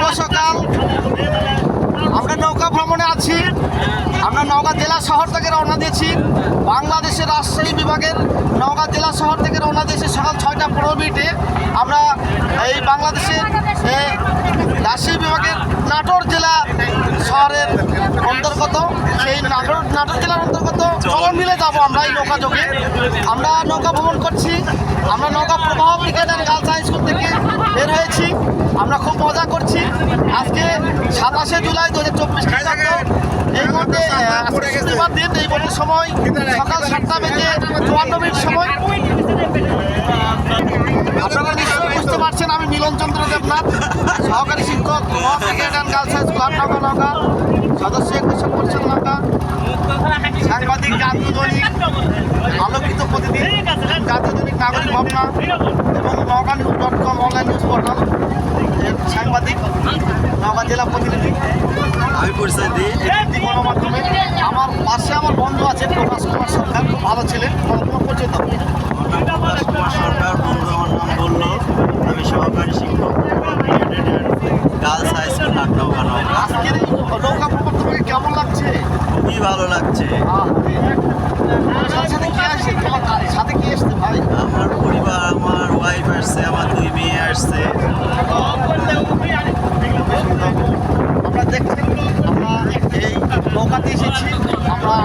শুভ সকাল আমরা নৌকা ভ্রমণে আছি। আমরা নওগাঁ জেলা শহর থেকে রওনা দিয়েছি। বাংলাদেশের রাজশাহী বিভাগের নওগাঁ জেলা শহর থেকে রওনা দিয়েছি সকাল ছয়টা পনেরো মিনিটে। আমরা এই বাংলাদেশের রাজশাহী বিভাগের নাটোর জেলা শহরের অন্তর্গত, সেই নাটোর নাটোর জেলার অন্তর্গত চলন মিলে যাব আমরা এই নৌকা যোগে। আমরা নৌকা ভ্রমণ করছি। আমরা নৌকা প্রবাহ অ্যান্ড গার্লস হাই স্কুল থেকে বের হয়েছি। আমরা খুব মজা করছি। আজকে সাতাশে জুলাই দু হাজার চব্বিশ খ্রিস্টাব্দ। এই মধ্যে শনিবার দিন, এই মধ্যে সময়, সকাল সাতটা বেজে চুয়ান্ন মিনিট সময়। আপনারা নিশ্চয়ই বুঝতে পারছেন, আমি মিলন চন্দ্র দেবনাথ, সহকারী শিক্ষক গার্লস হাই স্কুল আটনগা নৌকা সদস্য একুশে পরিষদ সাংবাদিক জাতীয় দৈনিক আলোকিত প্রতিদিন জাতীয় দৈনিক নাগরিক ভাবনা এবং Naogaon news dot com online news portal সাংবাদিক, নওগাঁ জেলা প্রতিনিধি। আমি পরিচয় দিই গণমাধ্যমে। আমার পাশে আমার বন্ধু আছে প্রকাশ কুমার সরকার, খুব ভালো ছিলেন তোমার পরিচয় দাও। সরকার, বন্ধু, আমার নাম বলল আমি সহকারী শিক্ষক। গার্লস হাই স্কুল নৌকা আজকের এই নৌকা প্রকল্প তোমাকে কেমন লাগছে? খুবই ভালো লাগছে। আহ, সাথে সাথে কি আসছে সাথে কি আসছে ভাই? আমার পরিবার আমার ওয়াইফ আসছে আমার দুই মেয়ে আসছে আমরা দেখছি আমরা এই নৌকাতে এসেছি আমরা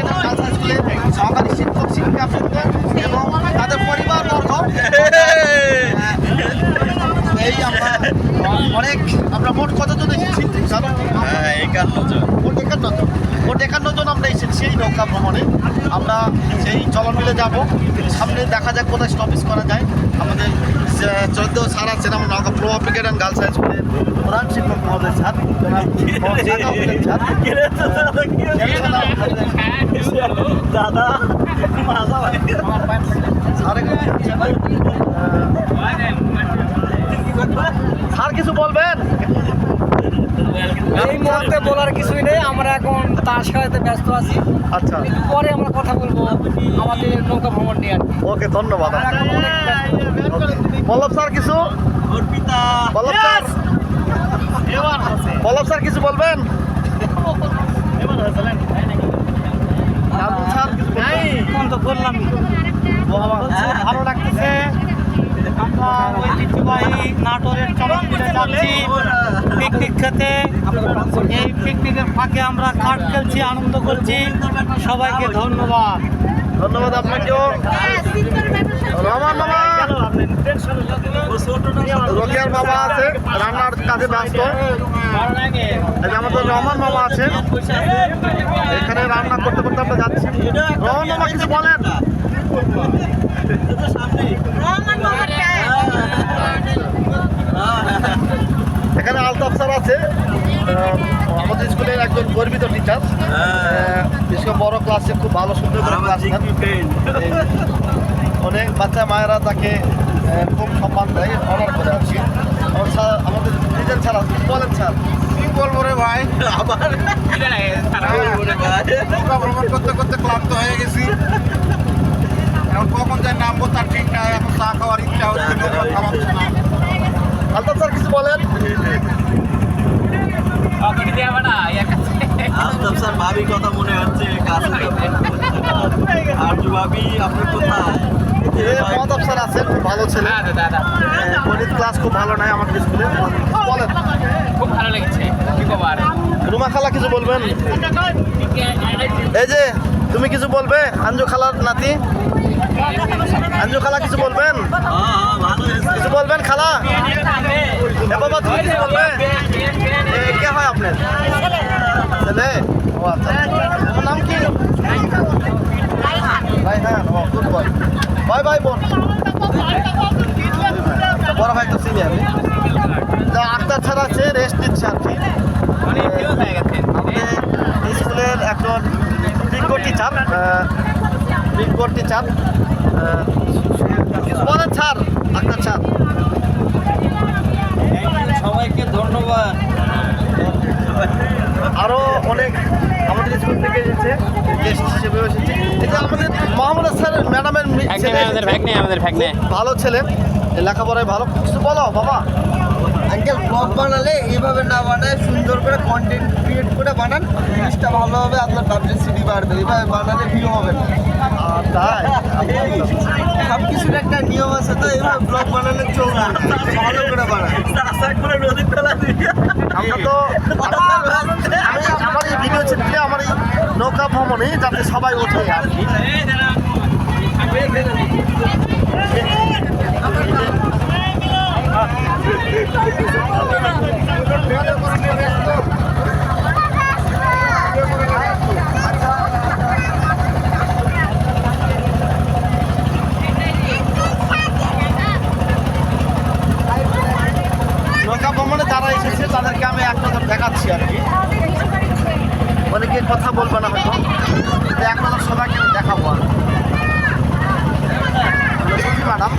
নৌকা স্কুলে সহকারী শিক্ষক শিক্ষাবৃন্দ এবং তাদের পরিবার বর্গ এই আমরা অনেক আমরা মোট কতজন এসেছি জানো? হ্যাঁ একান্ন জন মোট একান্ন জন মোট একান্ন জন আমরা এসেছি এই নৌকা ভ্রমণে আমরা সেই চলন মিলে যাব। সামনে দেখা যাক কোথায় স্টপেজ করা যায়। আমাদের চোদ্দ স্যার আছেন আমার প্রভাব অ্যান্ড গার্লস হাই স্কুলের প্রধান শিক্ষক মহোদয় স্যার। দাদা স্যার কিছু বলবেন? এই মুহূর্তে বলার কিছুই নেই আমরা এখন তাস খেলাতে ব্যস্ত আছি। আচ্ছা। পরে আমরা কথা বলব আমাদের নৌকা ভ্রমণ নিয়ে আর ওকে ধন্যবাদ। পল্লব স্যার কিছু? অর্পিতা। পল্লব স্যার? পল্লব স্যার কিছু বলবেন? স্যার? কিছু বলবেন? তো করলাম হ্যাঁ, ভালো লাগতেছে। আমরা ঐতিহ্যবাহী নাটোরের পিকনিক খেতে। এই ফাঁকে আমরা কাঠ খেলছি, আনন্দ করছি। সবাইকে ধন্যবাদ। ধন্যবাদ আপনাকেও। বাবা। আছে, রান্নার কাজে ব্যস্ত। আমাদের রহমান মামা আছে। এখানে রান্না করতে করতে আমরা যাচ্ছি। রহমান মামা কিছু বলেন এখানে আছে। আমাদের স্কুলের একজন গর্বিত টিচার বিশেষ বড় ক্লাসে খুব ভালো সুন্দর করে ক্লাস অনেক বাচ্চা মায়েরা তাকে খুব সম্মান দেয় অনার করে আর কি। আমাদের নিজের ছাড়া কি বলেন স্যার কি বলব রে ভাই? আবার ভ্রমণ করতে করতে ক্লান্ত হয়ে গেছি। এখন কখন যাই নামবো তার ঠিক নাই। এখন চা খাওয়ার ইচ্ছা হচ্ছে খাওয়াচ্ছে স্যার কিছু বলেন? আফতাব ভাবি কথা মনে হচ্ছে কাছে ভাবি আপনি ভালো ছেলে গণিত ক্লাস খুব ভালো নাই আমাদের স্কুলে বলেন রুমা খালা কিছু বলবেন এই যে, তুমি কিছু বলবে? আঞ্জু খালার নাতি? আঞ্জু খালা কিছু বলবেন? কিছু বলবেন খালা? বাবা তুমি কিছু কে হয় আপনার? ছেলে? ও আচ্ছা তোমার নাম কি? ভাই হ্যাঁ গুড বয় বাই বাই বোন। বড় ভাই তো আক্তার ছাড়া আছে রেস্ট নিচ্ছে আর কি। আমাদের স্কুলের একজন বিজ্ঞ টিচার বিজ্ঞ টিচার কিছু বলেন স্যার আক্তার স্যার। সবাইকে ধন্যবাদ। আরও অনেক আমাদের স্কুল থেকে এসেছে গেস্ট হিসেবে এসেছে। এটা আমাদের মোহাম্মদ স্যার ম্যাডামের আমাদের এসেছে। আমাদের ভালো ছেলে। লেখাপড়ায় ভালো। কিছু বলো বাবা। আঙ্কেল ব্লগ বানালে এইভাবে না বানায় সুন্দর করে কন্টেন্ট ক্রিয়েট করে বানান জিনিসটা ভালো হবে আপনার পাবলিসিটি বাড়বে। এইভাবে বানালে ভিউ হবে না। তাই? সব কিছুর একটা নিয়ম আছে তো এইভাবে ব্লগ বানালে চলবে ভালো করে বানান। আমরা তো আমার এই ভিডিও চিত্রে আমার এই নৌকা ভ্রমণে যাতে সবাই ওঠে আর কি নৌকা ভ্রমণে যারা এসেছে তাদেরকে আমি এক দেখাচ্ছি আর কি। অনেকে কথা বলবে না হয়তো কিন্তু এক নজর সবাইকে আমি দেখাবো আর ম্যাডাম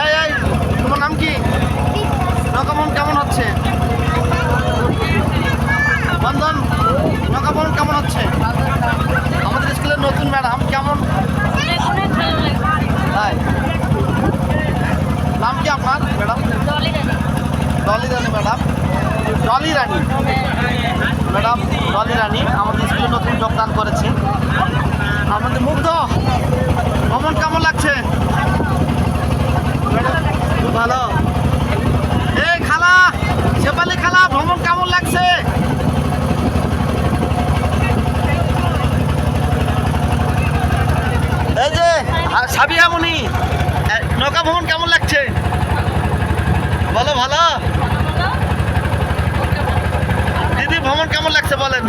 এই এই তোমার নাম কি নৌকা ভ্রমণ কেমন হচ্ছে বন্ধন নৌকা ভ্রমণ কেমন হচ্ছে আমাদের স্কুলের নতুন ম্যাডাম কেমন তাই নাম কি আপনার madam? Dolly Rani madam. Dolly Rani. Madam Dolly Rani আমাদের স্কুলে নতুন যোগদান করেছে। আমাদের মুগ্ধ। ভ্রমণ কেমন লাগছে? খুব ভালো। এই খালা শেফালি খালা ভ্রমণ কেমন লাগছে? এই যে মুনি এ, নৌকা ভ্রমণ কেমন লাগছে বলো ভালো দিদি ভ্রমণ কেমন লাগছে বলেন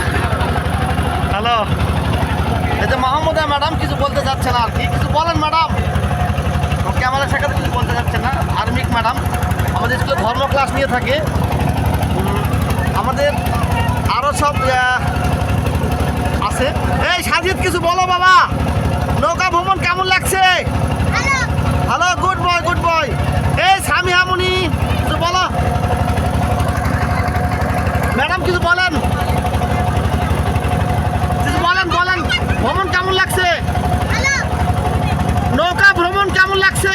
হ্যালো এই যে মাহমুদা ম্যাডাম কিছু বলতে যাচ্ছে না। আর কি কিছু বলেন ম্যাডাম ক্যামেরার সাথে কিছু বলতে যাচ্ছে না। আর্মিক ম্যাডাম আমাদের স্কুলে ধর্ম ক্লাস নিয়ে থাকে। আমাদের আরও সব আছে। এই সাজিদ কিছু বলো বাবা। নৌকা ভ্রমণ কেমন লাগছে? Hello good boy good boy এই স্বামী হামুনি কিছু বলো ম্যাডাম কিছু বলেন কিছু বলেন বলেন ভ্রমণ কেমন লাগছে নৌকা ভ্রমণ কেমন লাগছে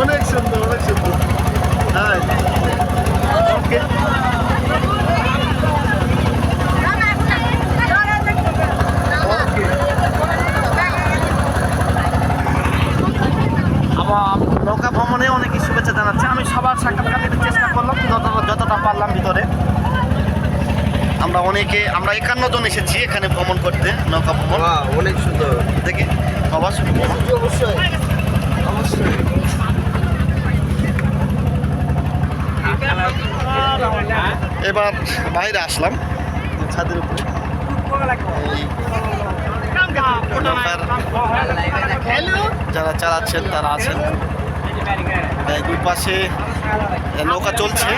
অনেক সুন্দর অনেক সুন্দর হ্যাঁ ওকে আমার নৌকা ভ্রমণে অনেকই শুভেচ্ছা জানাচ্ছে। আমি সবার সাক্ষাৎকার নিতে চেষ্টা করলাম যতটা যতটা পারলাম ভিতরে। আমরা অনেকে আমরা একান্ন জন এসেছি এখানে ভ্রমণ করতে নৌকা ভ্রমণ। অনেক সুন্দর। দেখি অবশ্যই অবশ্যই। অবশ্যই। এবার বাইরে আসলাম ছাদের উপরে। যারা চালাচ্ছেন তারা আছেন। দুই পাশে নৌকা চলছে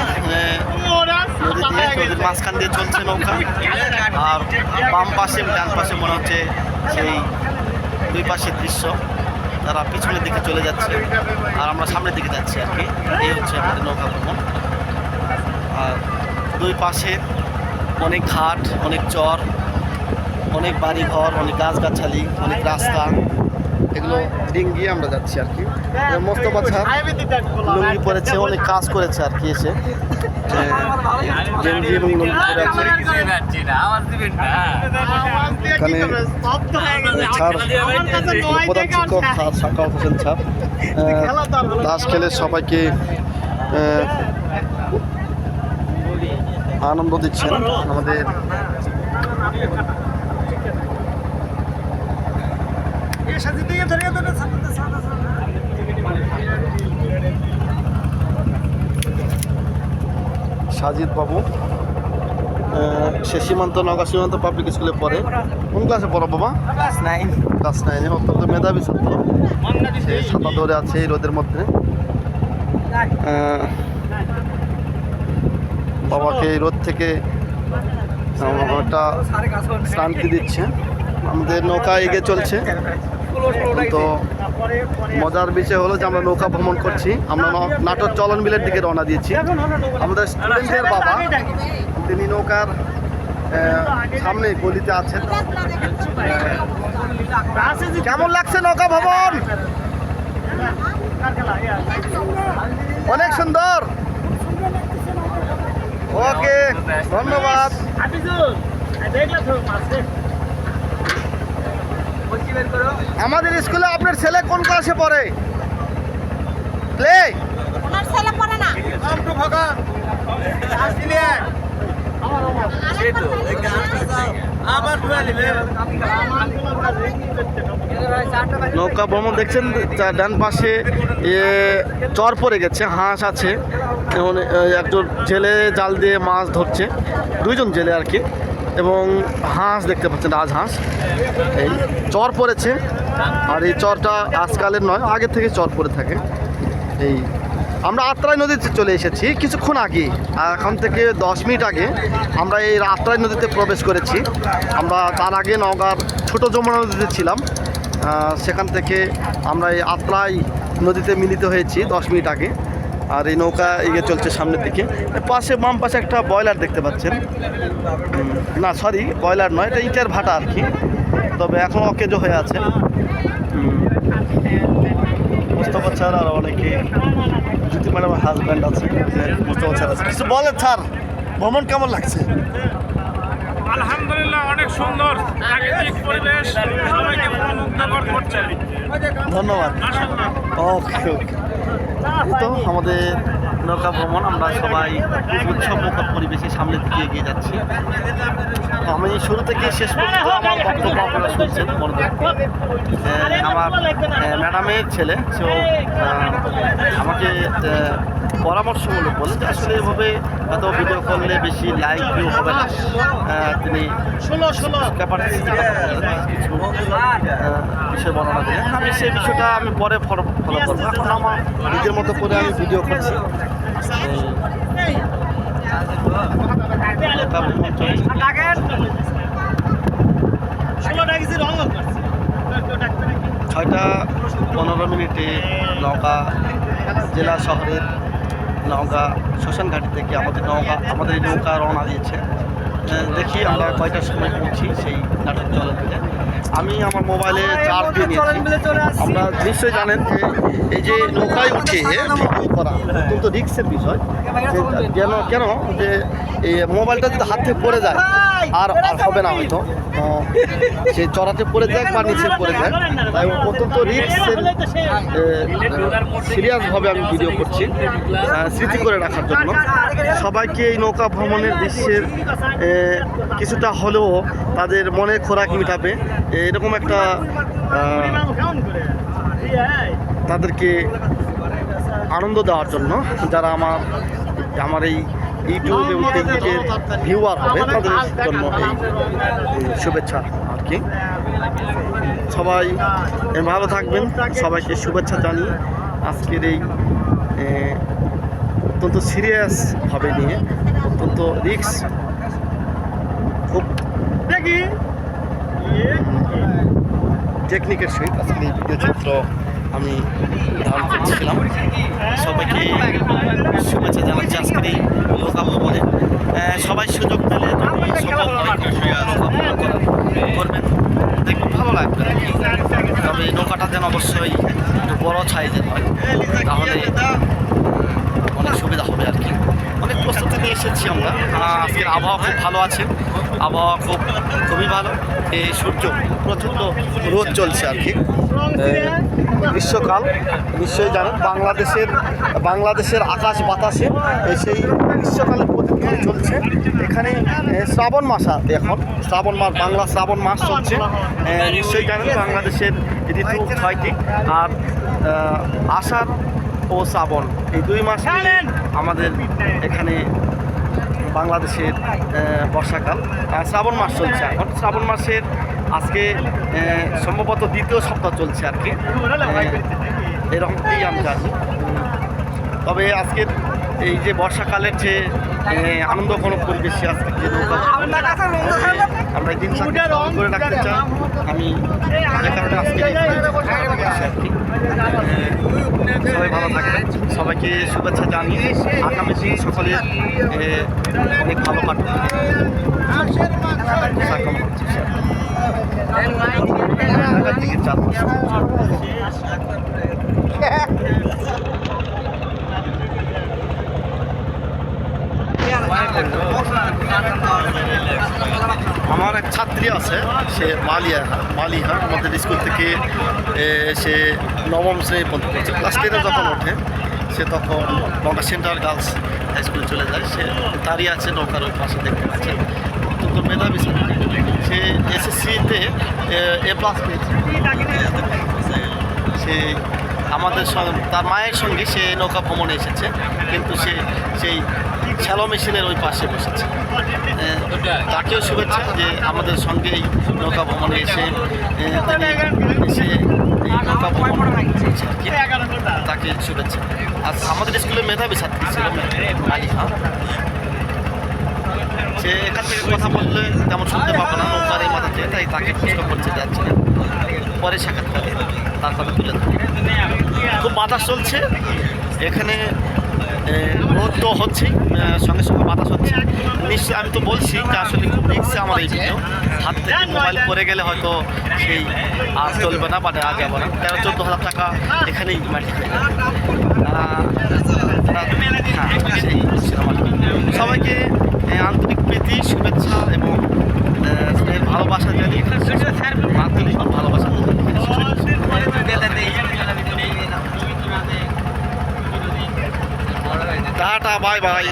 নদী দিয়ে, নদীর মাঝখান দিয়ে চলছে নৌকা। আর বাম পাশে, ডান পাশে মনে হচ্ছে সেই দুই পাশের দৃশ্য। তারা পিছনের দিকে চলে যাচ্ছে আর আমরা সামনের দিকে যাচ্ছি আর কি। এই হচ্ছে আমাদের নৌকা ভ্রমণ। আর দুই পাশে অনেক ঘাট, অনেক চর, অনেক বাড়ি ঘর অনেক গাছগাছালি, অনেক রাস্তা। এগুলো ডিঙ্গিয়ে আমরা যাচ্ছি আর কি। মোস্তফা স্যার লুঙ্গি পরেছে অনেক কাজ করেছে আর কি এসে এ, গেঞ্জি এবং লুঙ্গি পরে আছে এখানে স্যার প্রধান শিক্ষক স্যার সাকাউত হোসেন স্যার তাস খেলে সবাইকে আনন্দ দিচ্ছেন আমাদের সাজিদ বাবু। সে সীমান্ত নগা সীমান্ত পাবলিক স্কুলে পড়ে। কোন ক্লাসে পড়ো বাবা নাইন ক্লাস নাইনে অত্যন্ত মেধাবী ছাত্র। সে ছাতা ধরে আছে এই রোদের মধ্যে। বাবাকে এই রোদ থেকে একটা শান্তি দিচ্ছে। আমাদের নৌকা এগিয়ে চলছে। তো মজার বিষয় হলো যে আমরা নৌকা ভ্রমণ করছি আমরা নাটোর চলন বিলের দিকে রওনা দিয়েছি আমাদের স্টুডেন্টের বাবা তিনি নৌকার সামনে গলিতে আছেন কেমন লাগছে নৌকা ভবন অনেক সুন্দর ওকে ধন্যবাদ আমাদের স্কুলে আপনার ছেলে কোন ক্লাসে পড়ে? প্লে ওনার ছেলে পড়ে না। নৌকা ভ্রমণ দেখছেন ডান পাশে এ, চর পড়ে গেছে হাঁস আছে। একজন জেলে জাল দিয়ে মাছ ধরছে। দুইজন জেলে আর কি। এবং হাঁস দেখতে পাচ্ছেন রাজহাঁস এই চর পড়েছে, আর এই চরটা আজকালের নয়, আগে থেকে চর পড়ে থাকে। এই আমরা আত্রাই নদীতে চলে এসেছি কিছুক্ষণ আগে, এখন থেকে দশ মিনিট আগে আমরা এই আত্রাই নদীতে প্রবেশ করেছি। আমরা তার আগে নওগাঁর ছোট যমুনা নদীতে ছিলাম সেখান থেকে আমরা এই আত্রাই নদীতে মিলিত হয়েছি দশ মিনিট আগে। আর এই নৌকা এগিয়ে চলছে সামনের দিকে। পাশে বাম পাশে একটা ব্রয়লার দেখতে পাচ্ছেন। না সরি ব্রয়লার নয় এটা ইটের ভাটা আর কি। তবে এখন অকেজো হয়ে আছে। মোস্তফা স্যার আর অনেকে জ্যোতি ম্যাডামের হাজব্যান্ড আছে। মোস্তফা স্যার আছে। কিছু বলেন স্যার। ভ্রমণ কেমন লাগছে? আলহামদুলিল্লাহ অনেক সুন্দর। প্রাকৃতিক পরিবেশ। সবাইকে মনোমুগ্ধকর করছে। ধন্যবাদ। ওকে ওকে তো আমাদের নৌকা ভ্রমণ, আমরা সবাই উৎসবমুখর পরিবেশে সামনে দিকে এগিয়ে যাচ্ছি। আমি শুরু থেকে শেষ পর্যন্ত আমার বক্তব্য আপনারা শুনছেন, মনোযোগ আমার ম্যাডামের ছেলে সেও আমাকে পরামর্শমূলক বলে যে আসলে এভাবে হয়তো ভিডিও করলে বেশি লাইক ভিউ হবে না। আহ, তিনি ক্যাপাসিটি কিছু আহ, বিষয় বর্ণনা দিলেন আমি সেই বিষয়টা আমি পরে ফলো ফলো করব। এখন আমার নিজের মতো করে আমি ভিডিও করছি। ছয়টা পনেরো মিনিটে নৌকা জেলা শহরের নওগাঁ, শ্মশানঘাটি থেকে আমাদের নৌকা আমাদের নৌকা রওনা দিয়েছে। দেখি আমরা কয়টার সময় পৌঁছি সেই নাটক দিলে আমি আমার মোবাইলে চার্জ দিয়ে নিয়েছি। আমরা নিশ্চয়ই জানেন যে এই যে নৌকায় উঠে ভিডিও করা অত্যন্ত রিক্সের বিষয়। কেন কেন? যে এই মোবাইলটা যদি হাত থেকে পড়ে যায় আর আর হবে না হয়তো। সে চড়াতে পড়ে যায় বা নিচে পড়ে যায় তাই অত্যন্ত রিক্সের সিরিয়াসভাবে আমি ভিডিও করছি স্মৃতি করে রাখার জন্য। সবাইকে এই নৌকা ভ্রমণের দৃশ্যের কিছুটা হলেও তাদের মনে খোরাক মিটাবে। এরকম একটা তাদেরকে আনন্দ দেওয়ার জন্য যারা আমার আমার এই ইউটিউব এবং ফেসবুকের ভিউয়ার হবে, তাদের জন্য এই শুভেচ্ছা আর কি। সবাই ভালো থাকবেন, সবাইকে শুভেচ্ছা জানিয়ে আজকের এই অত্যন্ত সিরিয়াসভাবে নিয়ে, অত্যন্ত রিক্স টেকনিকের সহিত আজকের এই ভিডিও চিত্র আমি ধারণ করছিলাম। সবাইকে শুভেচ্ছা জানাচ্ছি আজকের এই ভ্রমণে আহ, সবাই সুযোগ পেলে করবেন দেখবেন ভালো লাগবে তবে নৌকাটা যেন অবশ্যই একটু বড় সাইজের হয়। তাহলে সুবিধা হবে আর কি। অনেক প্রস্তুতি নিয়ে এসেছি আমরা। আজকের আবহাওয়া খুব ভালো আছে। আবহাওয়া খুব, খুবই ভালো। এই সূর্য, প্রচণ্ড রোদ চলছে আর কি। গ্রীষ্মকাল, নিশ্চয়ই জানেন, বাংলাদেশের বাংলাদেশের আকাশ বাতাসে সেই গ্রীষ্মকালের প্রতিধ্বনি চলছে। এখানে শ্রাবণ মাস এখন। শ্রাবণ মাস, বাংলা শ্রাবণ মাস চলছে। নিশ্চয়ই জানেন, বাংলাদেশের ঋতু ছয়টি। আর আষাঢ় ও শ্রাবণ। এই দুই মাস আমাদের এখানে বাংলাদেশের বর্ষাকাল। শ্রাবণ মাস চলছে এখন। শ্রাবণ মাসের আজকে সম্ভবত দ্বিতীয় সপ্তাহ চলছে আর কি। এরকম এরকমই আমি জানি তবে আজকের এই যে বর্ষাকালের যে আনন্দ কোনো পরিবেশে আজকে যে আমরা দিনটাকে করে রাখতে চাই। আমি যে কারণে আজকে সবাই ভালো থাকবেন। সবাইকে শুভেচ্ছা জানিয়ে আগামী দিন সকলে অনেক ভালো কাটুক। আশা আমার এক ছাত্রী আছে, সে মালিয়া মালিহা, আমাদের স্কুল থেকে সে নবম শ্রেণি পর্যন্ত পড়ছে। ক্লাস টেনে যখন ওঠে, সে তখন নৌকা সেন্টার গার্লস হাই স্কুল চলে যায়। সে দাঁড়িয়ে আছে, নৌকার ওই পাশে দেখতে পাচ্ছে। অত্যন্ত মেধাবী ছাত্রী সে এসএসসিতে এ প্লাস পেয়েছে। সে আমাদের সঙ্গে, তার মায়ের সঙ্গে সে নৌকা ভ্রমণে এসেছে, কিন্তু সে সেই শ্যালো মেশিনের ওই পাশে বসেছে। তাকেও শুভেচ্ছা যে আমাদের সঙ্গে এই নৌকা ভ্রমণে এসে এই নৌকা ভ্রমণ। তাকে শুভেচ্ছা। আর আমাদের স্কুলে মেধাবী ছাত্রী ছিল মালিহা সে এখান থেকে কথা বললে তেমন শুনতে পাবো না, নৌকার এই মাথা থেকে তাই তাকে প্রশ্ন করছে যাচ্ছে পরে সাক্ষাৎকারে তার কথা খুব বাতাস চলছে। এখানে রোদ তো হচ্ছেই সঙ্গে সঙ্গে বাতাস হচ্ছে। নিশ্চয়ই আমি তো বলছি যে আসলে খুব রিক্সে আমার এই ভিডিও হাত থেকে মোবাইল পরে গেলে হয়তো সেই আর চলবে না বা দেওয়া যাবে না। তেরো, চোদ্দ হাজার টাকা এখানেই মাটি হ্যাঁ আর। সবাইকে আন্তরিক প্রীতি, শুভেচ্ছা এবং স্নেহের ভালোবাসা মাধ্যমিক সব ভালোবাসা। Tata bye bye.